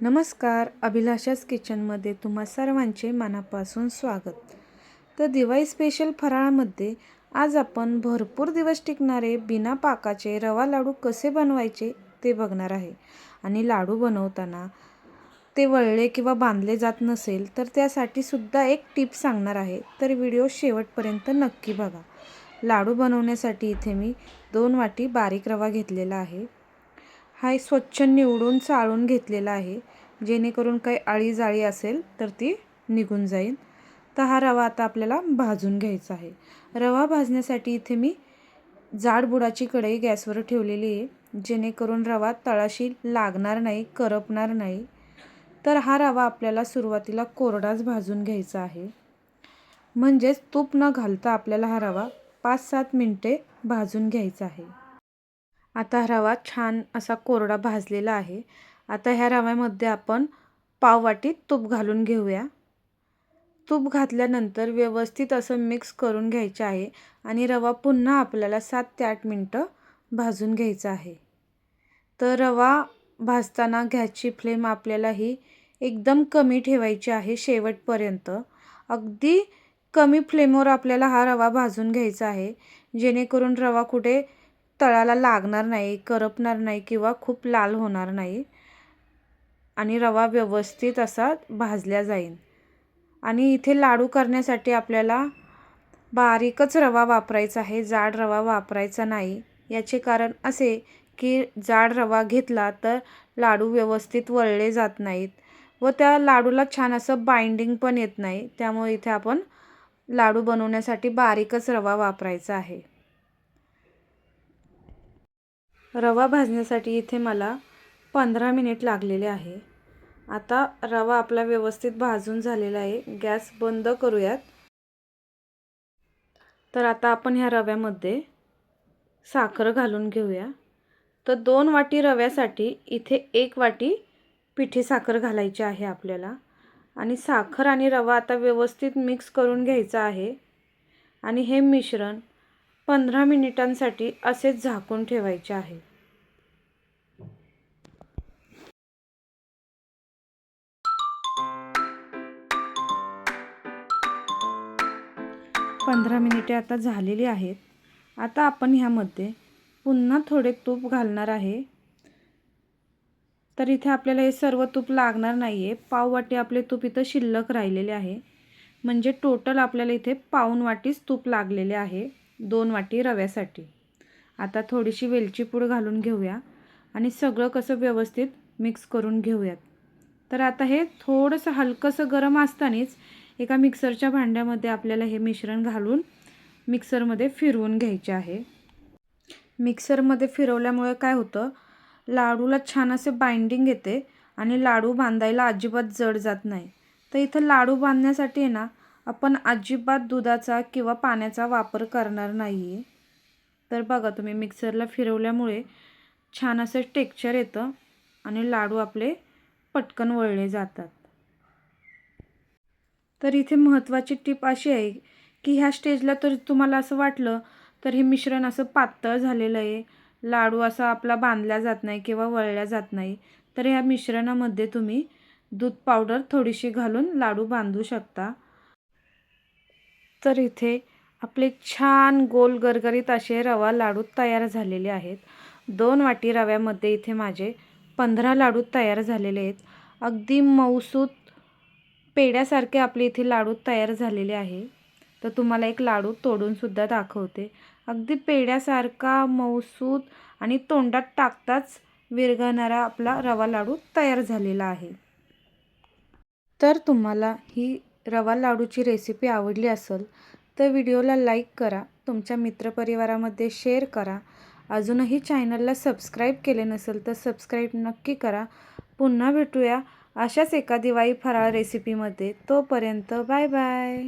नमस्कार अभिलाषाच किचनमध्ये तुम्हा सर्वांचे मनापासून स्वागत. तर दिवाळी स्पेशल फराळामध्ये आज आपण भरपूर दिवस टिकणारे बिना पाकाचे रवा लाडू कसे बनवायचे ते बघणार आहे. आणि लाडू बनवताना ते वळले किंवा बांधले जात नसेल तर त्यासाठी सुद्धा एक टिप सांगणार आहे. तर व्हिडिओ शेवटपर्यंत नक्की बघा. लाडू बनवण्यासाठी इथे मी दोन वाटी बारीक रवा घेतलेला आहे. हा स्वच्छ निवडून चाळून घेतलेला आहे. जेणेकरून काही आळी जाळी असेल तर ती निघून जाईल. तर हा रवा आता आपल्याला भाजून घ्यायचा आहे. रवा भाजण्यासाठी इथे मी जाड बुडाची कढई गॅसवर ठेवलेली आहे. जेणेकरून रवा तळाशी लागणार नाही करपणार नाही. तर हा रवा आपल्याला सुरुवातीला कोरडाच भाजून घ्यायचा आहे. म्हणजेच तूप न घालता आपल्याला हा रवा पाच सात मिनटे भाजून घ्यायचा आहे. आता रवा छान असा कोरडा भाजलेला आहे. आता ह्या रव्यामध्ये आपण पाववाटी तूप घालून घेऊया. तूप घातल्यानंतर व्यवस्थित असं मिक्स करून घ्यायचे आहे आणि रवा पुन्हा आपल्याला सात ते आठ मिनटं भाजून घ्यायचा आहे. तर रवा भाजताना गॅसची फ्लेम आपल्याला ही एकदम कमी ठेवायची आहे शेवटपर्यंत. अगदी कमी फ्लेमवर आपल्याला हा रवा भाजून घ्यायचा आहे. जेणेकरून रवा कुठे तळाला लागणार नाही करपणार नाही किंवा खूप लाल होणार नाही आणि रवा व्यवस्थित असा भाजल्या जाईल आणि इथे लाडू करण्यासाठी आपल्याला बारीकच रवा वापरायचा आहे जाड रवा वापरायचा नाही. याचे कारण असे की जाड रवा घेतला तर लाडू व्यवस्थित वळले जात नाहीत व त्या लाडूला छान असं बाइंडिंग पण येत नाही. त्यामुळे इथे आपण लाडू बनवण्यासाठी बारीकच रवा वापरायचा आहे. रवा भाजण्यासाठी इथे मला पंधरा मिनिट लागलेले आहे. आता रवा आपला व्यवस्थित भाजून झालेला आहे. गॅस बंद करूयात. तर आता आपण ह्या रव्यामध्ये साखर घालून घेऊया. तर दोन वाटी रव्यासाठी इथे एक वाटी पिठी साखर घालायची आहे आपल्याला. आणि साखर आणि रवा आता व्यवस्थित मिक्स करून घ्यायचा आहे. आणि हे मिश्रण पंधरा मिनिटांसाठी असेच झाकून ठेवायचे आहे. पंधरा मिनिटे आता झालेली आहेत. आता आपण ह्यामध्ये पुन्हा थोडे तूप घालणार आहे. तर इथे आपल्याला हे सर्व तूप लागणार नाही आहे पाववाटी आपले तूप इथं शिल्लक राहिलेले आहे. म्हणजे टोटल आपल्याला इथे पाऊन वाटीच तूप लागलेले आहे. दोन वाटी रव्यासाठी. आता थोडीशी वेलची पूड घालून घेऊया आणि सगळं कसं व्यवस्थित मिक्स करून घेऊयात. तर आता हे थोडंसं हलकंसं गरम असतानाच एका मिक्सरच्या भांड्यामध्ये आपल्याला हे मिश्रण घालून मिक्सरमध्ये फिरवून घ्यायचे आहे. मिक्सरमध्ये फिरवल्यामुळे काय होतं लाडूला छान असे बाइंडिंग येते आणि लाडू बांधायला अजिबात जड जात नाही. तर इथं लाडू बांधण्यासाठी ना आपण अजिबात दुधाचा किंवा पाण्याचा वापर करणार नाही आहे तर बघा तुम्ही मिक्सरला फिरवल्यामुळे छान असं टेक्चर येतं आणि लाडू आपले पटकन वळले जातात. तर इथे महत्त्वाची टीप अशी आहे की ह्या स्टेजला तर तुम्हाला असं वाटलं तर हे मिश्रण असं पातळ झालेलं आहे. लाडू असा आपला बांधला जात नाही किंवा वळल्या जात नाही. तर ह्या मिश्रणामध्ये तुम्ही दूध पावडर थोडीशी घालून लाडू बांधू शकता. तर इथे आपले छान गोल गरगरीत असे रवा लाडू तयार झालेले आहेत. दोन वाटी रव्यामध्ये इथे माझे पंधरा लाडू तयार झालेले आहेत. अगदी मऊसूत पेड्यासारखे आपले इथे लाडू तयार झालेले आहे. तर तुम्हाला एक लाडू तोडूनसुद्धा दाखवते. अगदी पेड्यासारखा मऊसूत आणि तोंडात टाकताच विरघळणारा आपला रवा लाडू तयार झालेला आहे. तर तुम्हाला ही रवा लाडूची रेसिपी आवडली असेल तर व्हिडिओला लाईक करा तुमच्या मित्रपरिवारामध्ये शेअर करा. अजूनही चॅनलला सबस्क्राईब केले नसेल तर सबस्क्राईब नक्की करा. पुन्हा भेटूया अशाच एका दिवाळी फराळ रेसिपीमध्ये तोपर्यंत बाय बाय